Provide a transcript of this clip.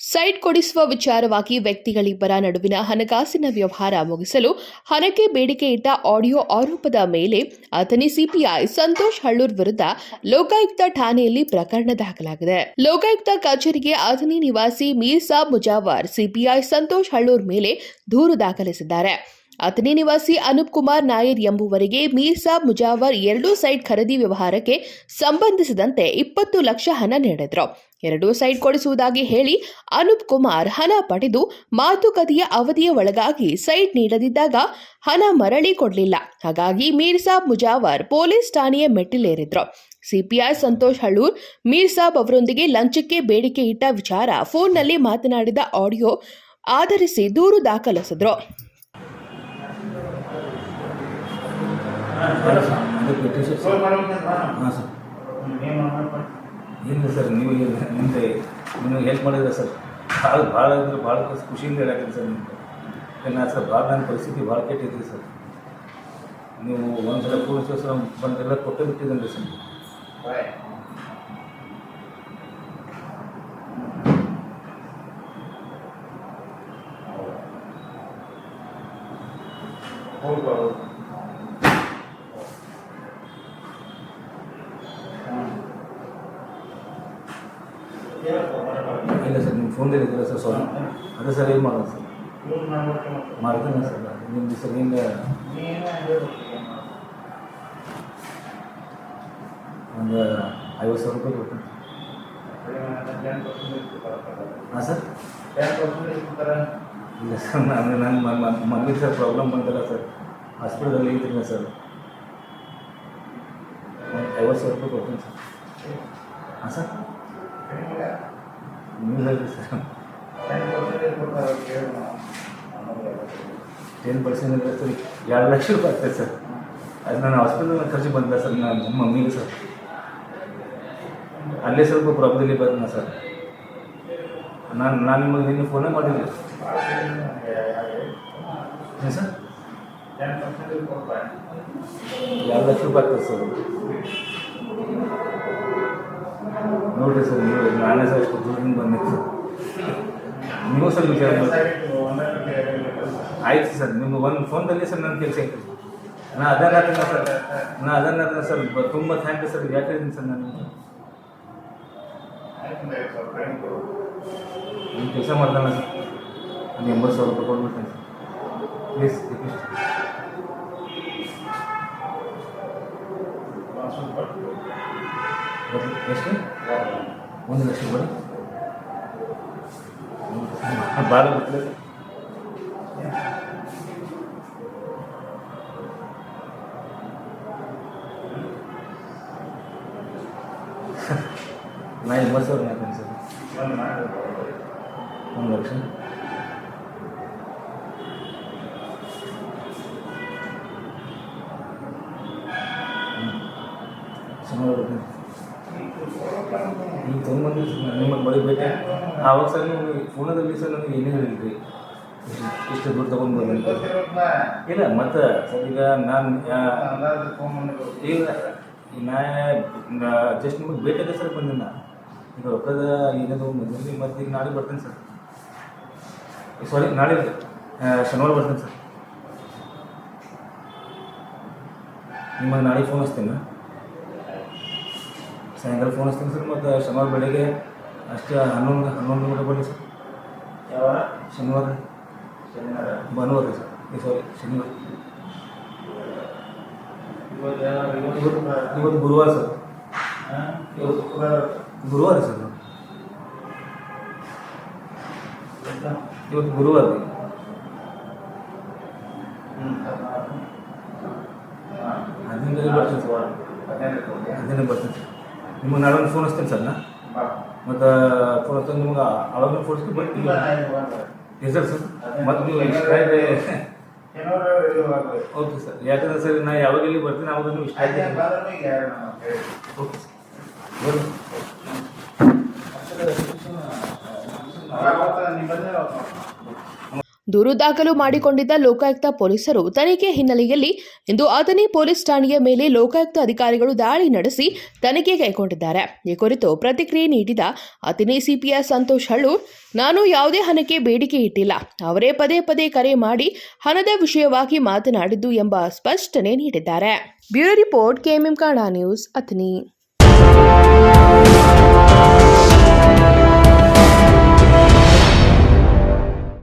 Site ಕೊಡಿಸುವ ವಿಚಾರವಾಗಿ ವ್ಯಕ್ತಿಗಳಿಬ್ಬರ ನಡುವಿನ ಹಣಕಾಸಿನ ವ್ಯವಹಾರ ಮುಗಿಸಲು ಹಣಕ್ಕೆ ಬೇಡಿಕೆ ಇಟ್ಟ ಆಡಿಯೋ ಆರೋಪದ ಮೇಲೆ ಅಥಣಿ ಸಿಪಿಐ ಸಂತೋಷ್ ಹಳ್ಳೂರ್ ವಿರುದ್ಧ ಲೋಕಾಯುಕ್ತ ಠಾಣೆಯಲ್ಲಿ ಪ್ರಕರಣ ದಾಖಲಾಗಿದೆ. ಲೋಕಾಯುಕ್ತ ಕಚೇರಿಗೆ ಅಥಣಿ ನಿವಾಸಿ ಮೀರ್ಸಾ ಮುಜಾವರ್ ಸಿಪಿಐ ಸಂತೋಷ್ ಹಳ್ಳೂರ್ ಮೇಲೆ ದೂರು ದಾಖಲಿಸಿದ್ದಾರೆ. ಅಥಣಿ ನಿವಾಸಿ ಅನೂಪ್ ಕುಮಾರ್ ನಾಯರ್ ಎಂಬುವರಿಗೆ ಮೀರ್ಸಾಬ್ ಮುಜಾವರ್ ಎರಡೂ ಸೈಟ್ ಖರೀದಿ ವ್ಯವಹಾರಕ್ಕೆ ಸಂಬಂಧಿಸಿದಂತೆ ಇಪ್ಪತ್ತು ಲಕ್ಷ ಹಣ ನೀಡಿದ್ರು. ಎರಡೂ ಸೈಡ್ ಕೊಡಿಸುವುದಾಗಿ ಹೇಳಿ ಅನೂಪ್ ಕುಮಾರ್ ಹಣ ಪಡೆದು ಮಾತುಕತೆಯ ಅವಧಿಯ ಒಳಗಾಗಿ ಸೈಟ್ ನೀಡದಿದ್ದಾಗ ಹಣ ಮರಳಿ ಕೊಡಲಿಲ್ಲ. ಹಾಗಾಗಿ ಮೀರ್ಸಾಬ್ ಮುಜಾವರ್ ಪೊಲೀಸ್ ಠಾಣೆಯ ಮೆಟ್ಟಿಲೇರಿದ್ರು. ಸಿಪಿಐ ಸಂತೋಷ್ ಹಳ್ಳೂರ್ ಮೀರ್ಸಾಬ್ ಅವರೊಂದಿಗೆ ಲಂಚಕ್ಕೆ ಬೇಡಿಕೆ ಇಟ್ಟ ವಿಚಾರ ಫೋನ್ನಲ್ಲಿ ಮಾತನಾಡಿದ ಆಡಿಯೋ ಆಧರಿಸಿ ದೂರು ದಾಖಲಿಸಿದ್ರು. ಹಾಂ ಸರ್. ಇಲ್ಲ ಸರ್, ನೀವು ಇಲ್ಲ ನಿಮಗೆ ಹೆಲ್ಪ್ ಮಾಡಿದ್ರೆ ಸರ್. ಭಾಳ ಭಾಳ ಅಂದ್ರೆ ಭಾಳ ಖುಷಿಯಿಂದ ಹೇಳಕ್ಕೆ ಸರ್ ನಿಮ್ಗೆ. ನಾನು ಸರ್, ಭಾಳ ನನ್ನ ಪರಿಸ್ಥಿತಿ ಭಾಳ ಕೆಟ್ಟಿದ್ರಿ ಸರ್. ನೀವು ಒಂದು ಸಲ ಸರ್ ಬಂದೆಲ್ಲ, ಕೊಟ್ಟು ಬಿಟ್ಟಿದ್ದೇನೆ ಸರ್. ಇಲ್ಲ ಸರ್ ನಿಮ್ಮ ಫೋನ್ದಲ್ಲಿ ಇದ್ದೀರಾ ಸರ್ ಸಾರಿ ಅದೇ ಸರ್ ಏನು ಮಾಡೋದು ಸರ್. ಮಾಡ್ತೇನೆ ಸರ್ ನಿಮ್ಮದು ಸರ್ ಹಿಂಗೆ ಒಂದು ಐವತ್ತು ಸಾವಿರ ರೂಪಾಯಿ ಕೊಡ್ತೀನಿ. ಹಾಂ ಸರ್? ಇಲ್ಲ ಸರ್, ನಾನು ನನ್ನ ಮಮ್ಮಿ ಸರ್ ಪ್ರಾಬ್ಲಮ್ ಬಂತಲ್ಲ ಸರ್. ಹಾಸ್ಪಿಟಲಲ್ಲಿ ಇದ್ದೀನಿ ಸರ್. ಐವತ್ತು ಸಾವಿರ ರೂಪಾಯಿ ಕೊಡ್ತೀನಿ ಸರ್. ಹಾಂ ಸರ್? ಸರ್ ಟೆನ್ ಪರ್ಸೆಂಟ್ ಅಂದರೆ ಸರ್, ಎರಡು ಲಕ್ಷ ರೂಪಾಯಿ ಆಗ್ತದೆ ಸರ್. ಅದು ನಾನು ಹಾಸ್ಪಿಟಲ್ ಖರ್ಚು ಬಂದ ಸರ್ ನಾನು ಮಮ್ಮಿಗೆ ಸರ್. ಅಲ್ಲೇ ಸ್ವಲ್ಪ ಪ್ರಾಬ್ಲಮ್ ಬಂದ ಸರ್. ನಾನು ನಾನು ನಿಮಗೆ ನಿನ್ನೆ ಫೋನೇ ಮಾಡಿಲ್ಲ ಸರ್? ಎರಡು ಲಕ್ಷ ರೂಪಾಯಿ ಆಗ್ತದೆ ಸರ್. ನೋಡಿರಿ ಸರ್, ನೀವು ನಾನೇ ಸರ್ ಅಷ್ಟು ದೂರದಿಂದ ಬಂದಿದ್ದು ಸರ್. ನೀವು ಸರ್ ವಿಚಾರ ಆಯ್ತು ಸರ್ ನಿಮ್ಮ ಒಂದು ಫೋನ್ದಲ್ಲಿ ಸರ್ ನನ್ನ ಕೆಲಸ ಆಯ್ತು ನಾ ಅದನ್ನ ಸರ್ ನಾ ಅದನ್ನ ಸರ್, ತುಂಬ ಥ್ಯಾಂಕ್ ಯು ಸರ್, ಯಾಕೆ ಇದ್ದೀನಿ ಸರ್ ನಾನು? ನಿಮ್ಮ ಕೆಲಸ ಮಾಡ್ತಾನೆ ಸರ್ ಒಂದು ಎಂಬತ್ತು ಸಾವಿರ ರೂಪಾಯಿ ಕೊಡ್ಬಿಡ್ತೇನೆ ಸರ್. ಪ್ಲೀಸ್ ರಿಕ್ವೆಸ್ಟ್ ಎಷ್ಟು ಒಂದು ಲಕ್ಷ ರೂಪಾಯಿ ಭಾಳ ಗೊತ್ತಿಲ್ಲ ಸರ್ ನಾ ಎಂಬತ್ತು ಸಾವಿರ ಮಾಡ್ತೇನೆ ಸರ್ ಒಂದು ಲಕ್ಷ ಸುಮಾರು ಬರ್ತೀನಿ ಈಗ ತೊಗೊಂಬಂದು ನಿಮಗೆ ಬಳಿ ಬೇಕು ಆವಾಗ ಸರ್ ನೀವು ಫೋನದಲ್ಲಿ ಸರ್ ನನಗೆ ಏನೇ ಹೇಳಿದ್ರಿ. ಇಷ್ಟು ದುಡ್ಡು ತೊಗೊಂಡು ಬಂದಂತ ಇಲ್ಲ, ಮತ್ತೆ ಸರ್ ಈಗ ನಾನು ಈಗ ನಾ ಜಸ್ಟ್ ನಿಮಗೆ ಬೇಕಾದ್ರೆ ಸರ್ ಬಂದಿನ. ಈಗ ರೊಕ್ಕದ ಏನೇದು ಬಂದಿನಿ ಮತ್ತೆ ಈಗ ನಾಳೆ ಬರ್ತೇನೆ ಸರ್. ಸಾರಿ ನಾಳೆ ಶನಿವಾರ ಬರ್ತೇನೆ ಸರ್. ನಿಮ್ಮ ನಾಳೆ ಫೋನ್ ಹಚ್ತೇನೆ. ಸಾಯಂಕಾಲ ಫೋನ್ ಹಚ್ತೀನಿ ಸರ್ ಮತ್ತು ಶನಿವಾರ ಬೆಳಗ್ಗೆ ಅಷ್ಟೇ ಹನ್ನೊಂದು ಹನ್ನೊಂದು ಗಂಟೆ ಬನ್ನಿ ಸರ್ ಯಾವ ಶನಿವಾರ ಶನಿವಾರ ಭಾನುವಾರ ರೀ ಸರ್ ಈ ಸಾರಿ ಶನಿವಾರ ಇವತ್ತು ಇವತ್ತು ಗುರುವಾರ ಸರ್ ಇವತ್ತು ಗುರುವಾರ ಸರ್ ಇವತ್ತು ಗುರುವಾರ ರೀ ಹದಿನೈದು ಬರ್ತೀನಿ ಸರ್ ಹದಿನೈದು ಬರ್ತೀನಿ ಸರ್ ನಿಮಗೆ ನಾಳೆ ಒಂದು ಫೋನ್ ಹಚ್ತೀನಿ ಸರ್ ನಾ. ಮತ್ತು ಫೋನ್ ಹಚ್ತೀನಿ ನಿಮ್ಗೆ ಅವಾಗ ಫೋನ್ ಹಚ್ತೀನಿ ಬಟ್ ಹೆಸರು ಸರ್ ಮತ್ತು ನೀವು ಇಷ್ಟ ಇದೆ ಓಕೆ ಸರ್ ಯಾಕಂದ್ರೆ ಸರ್ ನಾ ಯಾವಾಗ ಇಲ್ಲಿ ಬರ್ತೀನಿ ಅವಾಗ ನೀವು ಇಷ್ಟ ಆಯ್ತು? ಓಕೆ ಸರ್ ಬರ್ರಿ. ದೂರು ದಾಖಲು ಮಾಡಿಕೊಂಡಿದ್ದ ಲೋಕಾಯುಕ್ತ ಪೊಲೀಸರು ತನಿಖೆ ಹಿನ್ನೆಲೆಯಲ್ಲಿ ಇಂದು ಅಥಣಿ ಪೊಲೀಸ್ ಠಾಣೆಯ ಮೇಲೆ ಲೋಕಾಯುಕ್ತ ಅಧಿಕಾರಿಗಳು ದಾಳಿ ನಡೆಸಿ ತನಿಖೆ ಕೈಗೊಂಡಿದ್ದಾರೆ. ಈ ಕುರಿತು ಪ್ರತಿಕ್ರಿಯೆ ನೀಡಿದ ಅಥಣಿ ಸಿಪಿಐ ಸಂತೋಷ್ ಹಳ್ಳು, ನಾನು ಯಾವುದೇ ಹಣಕ್ಕೆ ಬೇಡಿಕೆ ಇಟ್ಟಿಲ್ಲ. ಅವರೇ ಪದೇ ಪದೇ ಕರೆ ಮಾಡಿ ಹಣದ ವಿಷಯವಾಗಿ ಮಾತನಾಡಿದ್ದು ಎಂಬ ಸ್ಪಷ್ಟನೆ ನೀಡಿದ್ದಾರೆ. Bureau report KMM Kannada news Athani